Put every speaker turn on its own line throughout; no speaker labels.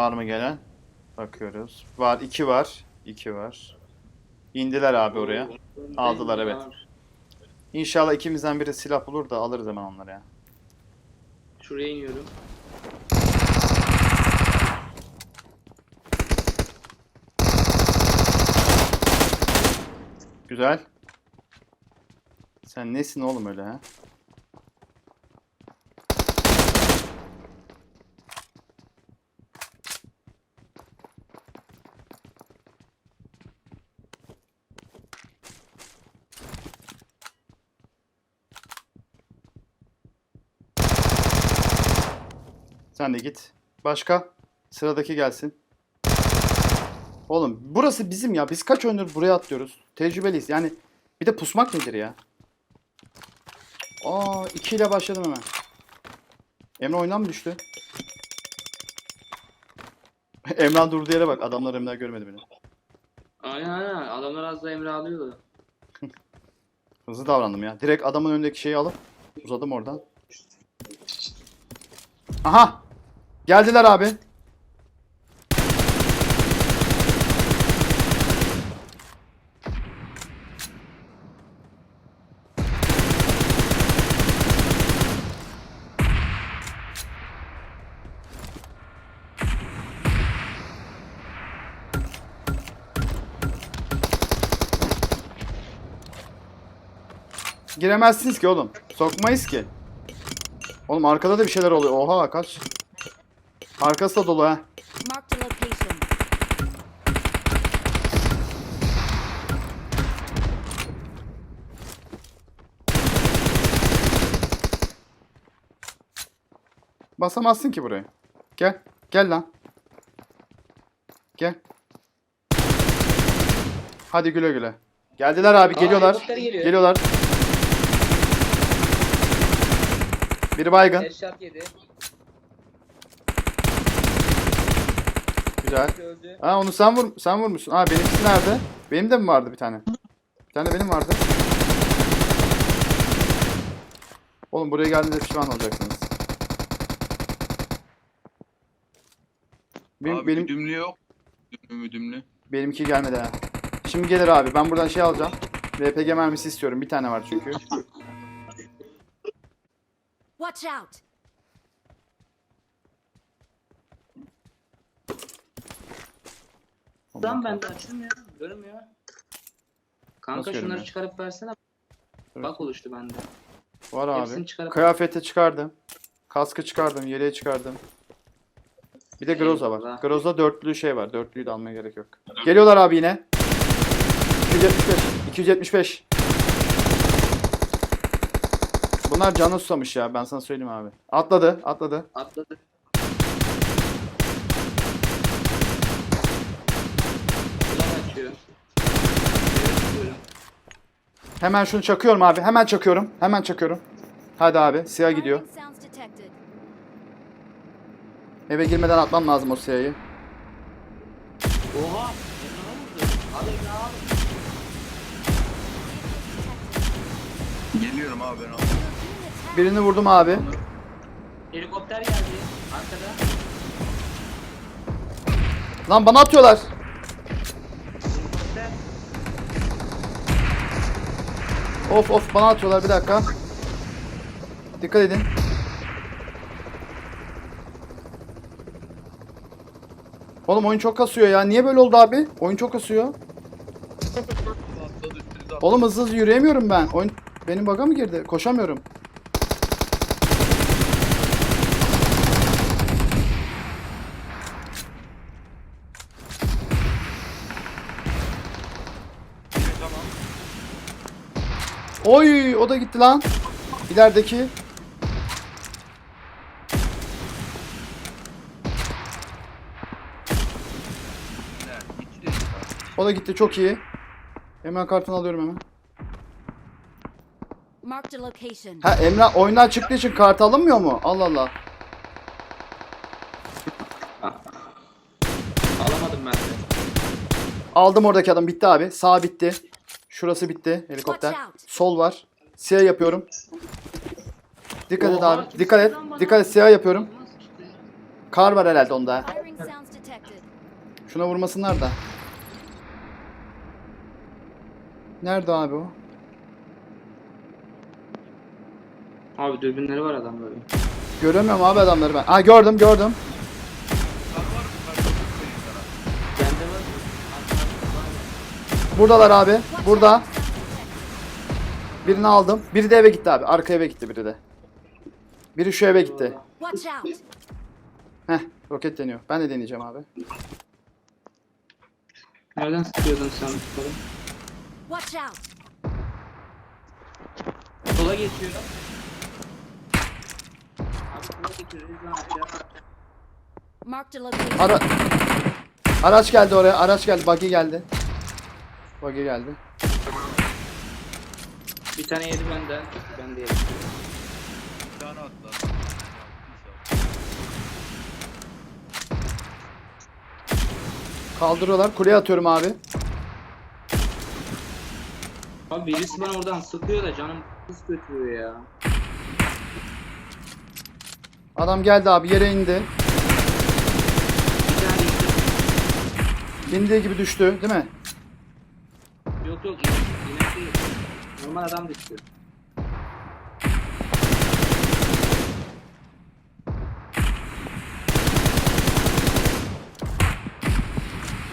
Var mı gelen? Bakıyoruz. Var. iki var. iki var. İndiler abi oraya. Aldılar, evet. İnşallah ikimizden biri silah bulur da alırız hemen onları ya.
Şuraya iniyorum.
Güzel. Sen nesin oğlum öyle ha? Sen de git. Başka? Sıradaki gelsin. Oğlum burası bizim ya. Biz kaç ömür buraya atlıyoruz. Tecrübeliyiz. Yani bir de pusmak nedir ya? Aa 2 ile başladım hemen. Emre oyundan mı düştü? Emrah durduğu yere bak. Adamlar Emrah görmedi beni.
Aynen aynen. Adamlar az da emre alıyordu.
Hızlı davrandım ya. Direkt adamın önündeki şeyi alıp uzadım oradan. Aha! Geldiler abi. Giremezsiniz ki oğlum. Sokmayız ki. Oğlum arkada da bir şeyler oluyor. Oha kaç. Arkası da dolu ha. Basamazsın ki buraya. Gel. Gel lan. Gel. Hadi güle güle. Geldiler abi geliyorlar.
helikopter geliyor.
Geliyorlar. Biri baygın.
Headshot yedi.
Güzel. Ha onu sen vur sen vurmuşsun. Ha benimkisi nerede? Benim de mi vardı bir tane? Bir tane benim vardı. Oğlum buraya geldiğinde pişman olacaksınız. Benim,
Abi
benim
güdümlü yok. Güdümlü müdümlü.
benimki gelmedi ha. Şimdi gelir abi. Ben buradan şey alacağım. RPG mermisi istiyorum. Bir tane var çünkü.
Watch out!
Lan bende açılmıyor. Görünmüyor. Kanka
Nasıl
şunları
görünmüyor?
çıkarıp versene.
Evet.
Bak oluştu bende.
Var
Hepsini
abi.
çıkarıp-
Kıyafeti çıkardım. Kaskı çıkardım. Yeleği çıkardım. Bir de Groza var.
Eyvallah.
Groza dörtlü şey var. Dörtlüyü de almaya gerek yok. Geliyorlar abi yine. 275. 275. Bunlar canı susamış ya. Ben sana söyleyeyim abi. Atladı. Atladı.
Atladı. Ulan açıyor. Evet, buyurun.
Hemen şunu çakıyorum abi. Hemen çakıyorum. Hemen çakıyorum. Hadi abi. Siyah gidiyor. Eve girmeden atmam lazım o siyahı.
Oha!
Geliyorum abi ben abi.
Birini vurdum abi.
Helikopter geldi. Arkada.
Lan bana atıyorlar. Of of bana atıyorlar bir dakika. Dikkat edin. Oğlum oyun çok kasıyor ya. Niye böyle oldu abi? Oyun çok kasıyor. Oğlum hızlı hızlı yürüyemiyorum ben. Oyun benim baga mı girdi? Koşamıyorum. Oy o da gitti lan. İlerideki. O da gitti çok iyi. Hemen kartını alıyorum hemen. Ha Emrah oyundan çıktığı için kart alınmıyor mu? Allah Allah.
Alamadım ben de.
Aldım oradaki adam bitti abi. Sağ bitti. Şurası bitti helikopter. Sol var. Siyah yapıyorum. Dikkat et abi. Dikkat et. Dikkat et siyah yapıyorum. Kar var herhalde onda. ha. Şuna vurmasınlar da. Nerede abi o?
Abi dürbünleri var adamların.
Göremiyorum abi adamları ben. Aa gördüm gördüm. Buradalar abi. Burada. Birini aldım. Biri de eve gitti abi. Arka eve gitti biri de. Biri şu eve gitti. Heh roket deniyor. Ben de deneyeceğim abi.
Nereden sıkıyordun sen?
Watch out.
Sola geçiyorum.
Location.
Ara Araç geldi oraya. Araç geldi. Buggy geldi. Buggy geldi.
Bir tane yedi benden. Ben de yedim.
Bir tane atla.
Kaldırıyorlar. Kuleye atıyorum abi.
Abi birisi bana oradan sıkıyor da canım kız götürüyor ya.
Adam geldi abi. Yere indi. İndiği gibi düştü. Değil mi?
Yok yok inek, değil. Normal adam düştü.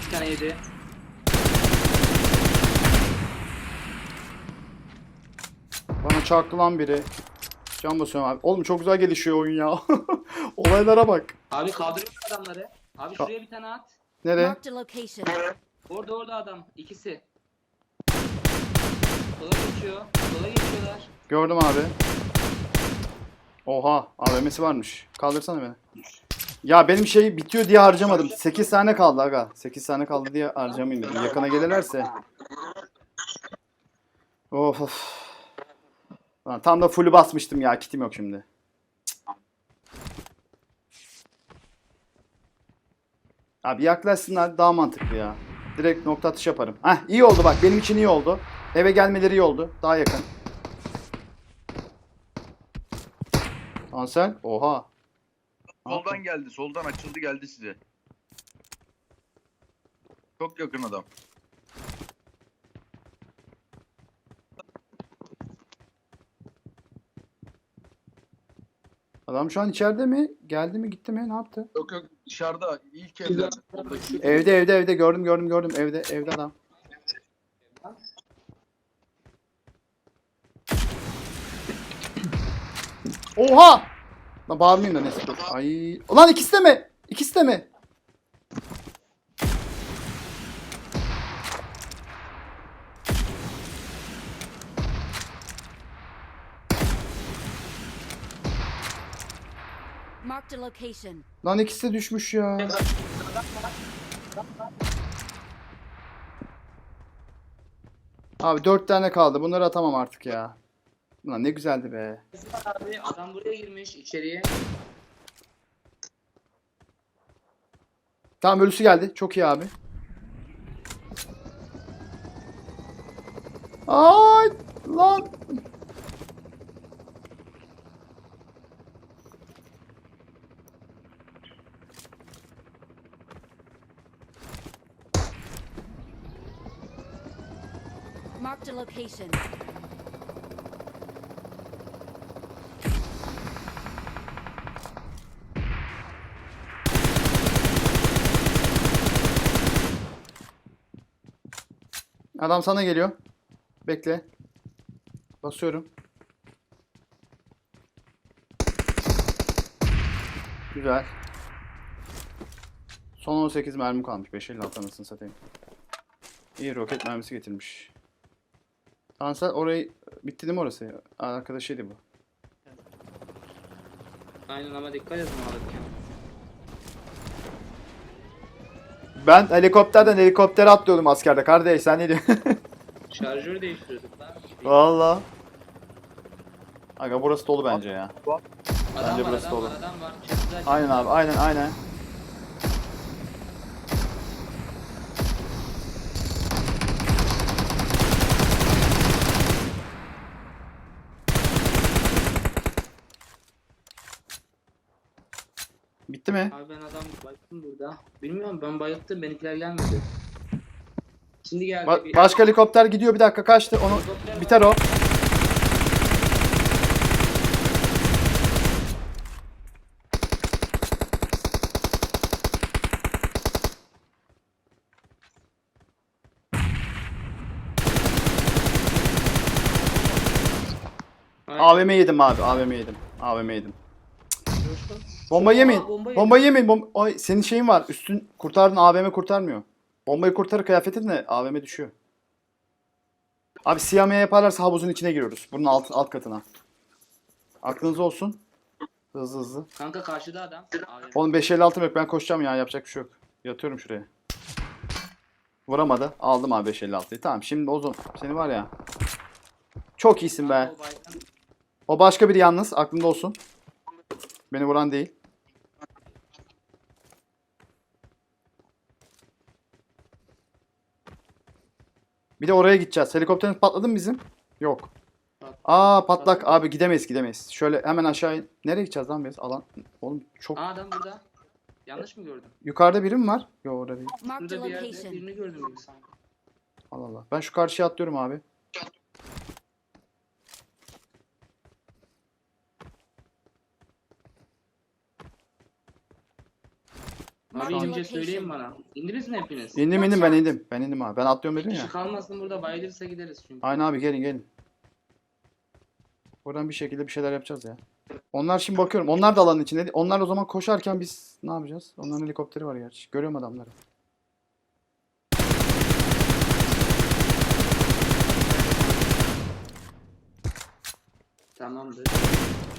Bir tane yedi.
Bana çaktı lan biri. Can basıyorum abi. Oğlum çok güzel gelişiyor oyun ya. Olaylara bak.
Abi kaldırıyor adamları. Abi şuraya bir tane at.
Nereye?
Marked a location.
Orada orada adam. ikisi. Sola geçiyor. Sola geçiyorlar.
Gördüm abi. Oha. AVM'si varmış. Kaldırsana beni. Ya benim şey bitiyor diye harcamadım. 8 tane kaldı aga. 8 tane kaldı diye harcamayayım dedim. Yakına gelirlerse. Of of. Lan tam da full'ü basmıştım ya. Kitim yok şimdi. Abi yaklaşsınlar daha mantıklı ya. Direkt nokta atış yaparım. Heh iyi oldu bak benim için iyi oldu. Eve gelmeleri iyi oldu. Daha yakın. Ansel oha.
Soldan geldi. Soldan açıldı geldi size. Çok yakın adam.
Adam şu an içeride mi? Geldi mi gitti mi? Ne yaptı?
Yok yok dışarıda ilk evde. Soldaki.
Evde evde evde gördüm gördüm gördüm evde evde adam. Oha! Lan bağırmayayım da neyse dur. Ay. Ulan ikisi de mi? İkisi de mi?
Marked a location.
Lan ikisi de düşmüş ya. Abi dört tane kaldı. Bunları atamam artık ya. Lan ne güzeldi be.
Abi adam buraya girmiş içeriye.
Tamam ölüsü geldi. Çok iyi abi. Ay lan.
Marked a location.
Adam sana geliyor. Bekle. Basıyorum. Güzel. Son 18 mermi kalmış. 556 anasını satayım. İyi roket mermisi getirmiş. Tansel orayı bitti değil mi orası? Arkadaşıydı bu.
Aynen ama dikkat edin alırken.
Ben helikopterden helikoptere atlıyordum askerde. Kardeş sen ne diyorsun?
Şarjör değiştiriyorduk lan.
Valla. Aga burası dolu bence ya.
Adam
Bence
var
burası
adam
dolu.
var adam var. Çatıda
Aynen abi aynen aynen. Bitti mi?
Abi ben bayılttım burada. Bilmiyorum ben bayılttım benimkiler gelmedi. Şimdi geldi.
Ba-
bir-
başka helikopter gidiyor bir dakika kaçtı. Onu
Helikopter
biter o.
Aynen.
AVM yedim abi. AVM yedim. AVM yedim. Bomba
Aa,
yemeyin.
bomba
Bomba yemeyin. Bom Ay, senin şeyin var. Üstün kurtardın AVM kurtarmıyor. Bombayı kurtarır kıyafetin de AVM düşüyor. Abi siyah meyve yaparlarsa havuzun içine giriyoruz. Bunun alt, alt katına. Aklınız olsun. Hızlı hızlı.
Kanka karşıda adam. Abi.
Oğlum 556 yok ben koşacağım ya yapacak bir şey yok. Yatıyorum şuraya. Vuramadı. Aldım abi 556'yı. Tamam şimdi o zaman seni var ya. Çok iyisin be.
O
başka biri yalnız aklında olsun. Beni vuran değil. Bir de oraya gideceğiz. Helikopteriniz patladı mı bizim? Yok. Aa patlak abi gidemeyiz gidemeyiz. Şöyle hemen aşağı in. Nereye gideceğiz lan biz? Alan. Oğlum çok.
Aa adam burada. Yanlış mı gördüm?
Yukarıda biri mi var? Yok orada değil.
Marked a
Şurada bir yerde
location.
birini gördüm gibi sanki.
Allah Allah. Ben şu karşıya atlıyorum abi.
Abi
Marked a
inince söyleyin
location.
bana. İndiniz mi hepiniz?
İndim indim ben indim. Ben indim abi. Ben atlıyorum dedim
Kişi
ya.
kalmasın burada bayılırsa gideriz çünkü.
Aynen abi gelin gelin. Buradan bir şekilde bir şeyler yapacağız ya. Onlar şimdi bakıyorum. Onlar da alanın içinde. Onlar o zaman koşarken biz ne yapacağız? Onların helikopteri var gerçi. Görüyorum adamları.
Tamamdır.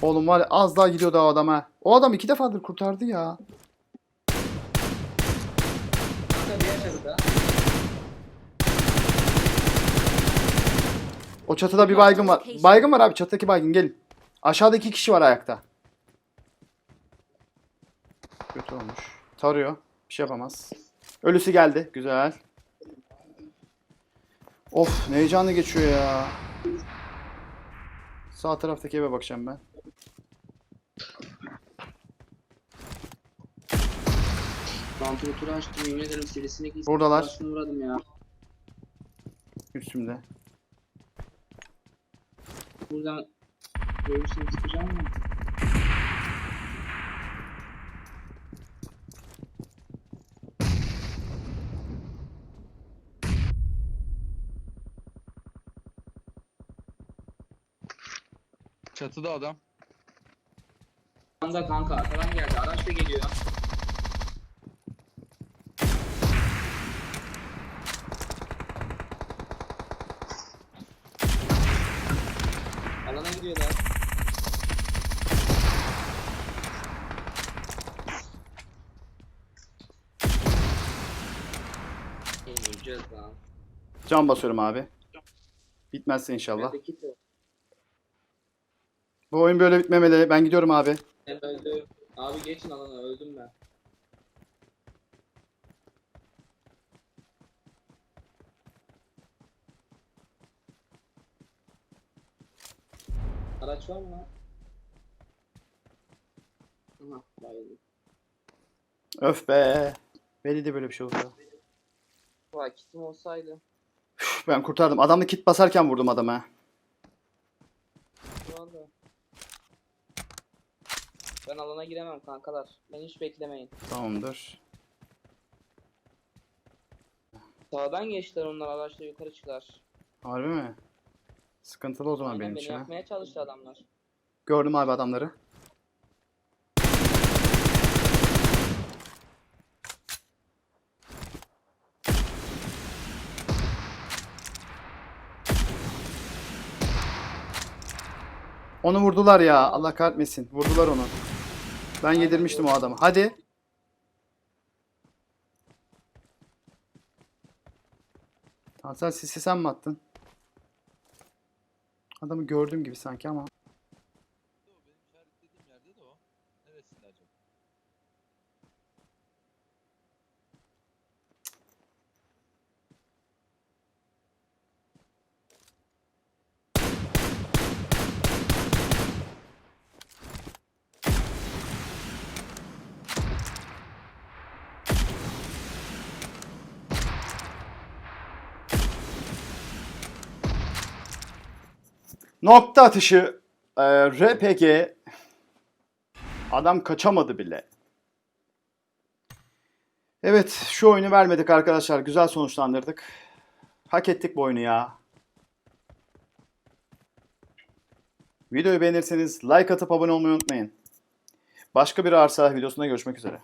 Oğlum var ya az daha gidiyordu o adam ha. O adam iki defadır kurtardı ya.
Kanka diğer çatıda.
O çatıda bir baygın var. Baygın var abi çatıdaki baygın gelin. Aşağıda iki kişi var ayakta. Kötü olmuş. Tarıyor. Bir şey yapamaz. Ölüsü geldi. Güzel. Of ne heyecanlı geçiyor ya. Sağ taraftaki eve bakacağım ben.
Vantilatörü açtım yemin ederim iyisi.
Buradalar.
Vuradım ya.
Üstümde.
Buradan görürsem çıkacağım mı?
Çatıda adam.
Kanka kanka arkadan geldi. Araç da geliyor. Öleceğiz lan.
Can basıyorum abi. Bitmezse inşallah. Bu oyun böyle bitmemeli. Ben gidiyorum abi.
Ben öldüm. Abi geçin alana öldüm ben. Araç var mı lan? Aha bayıldım.
Öf be. Belli de böyle bir şey oldu.
Vay kitim olsaydı.
Üf, Ben kurtardım. Adamla kit basarken vurdum adama.
Ben alana giremem kankalar. Beni hiç beklemeyin.
Tamamdır.
Sağdan geçtiler onlar araçla yukarı çıkar.
Harbi mi? Sıkıntılı o zaman
Aynen
benim
beni
için. ha.
yapmaya çalıştı adamlar.
Gördüm abi adamları. Onu vurdular ya. Allah kahretmesin. Vurdular onu. Ben yedirmiştim o adamı. Hadi. Hasan sisi sen mi attın? Adamı gördüğüm gibi sanki ama. Nokta atışı e, RPG adam kaçamadı bile. Evet şu oyunu vermedik arkadaşlar. Güzel sonuçlandırdık. Hak ettik bu oyunu ya. Videoyu beğenirseniz like atıp abone olmayı unutmayın. Başka bir arsa videosunda görüşmek üzere.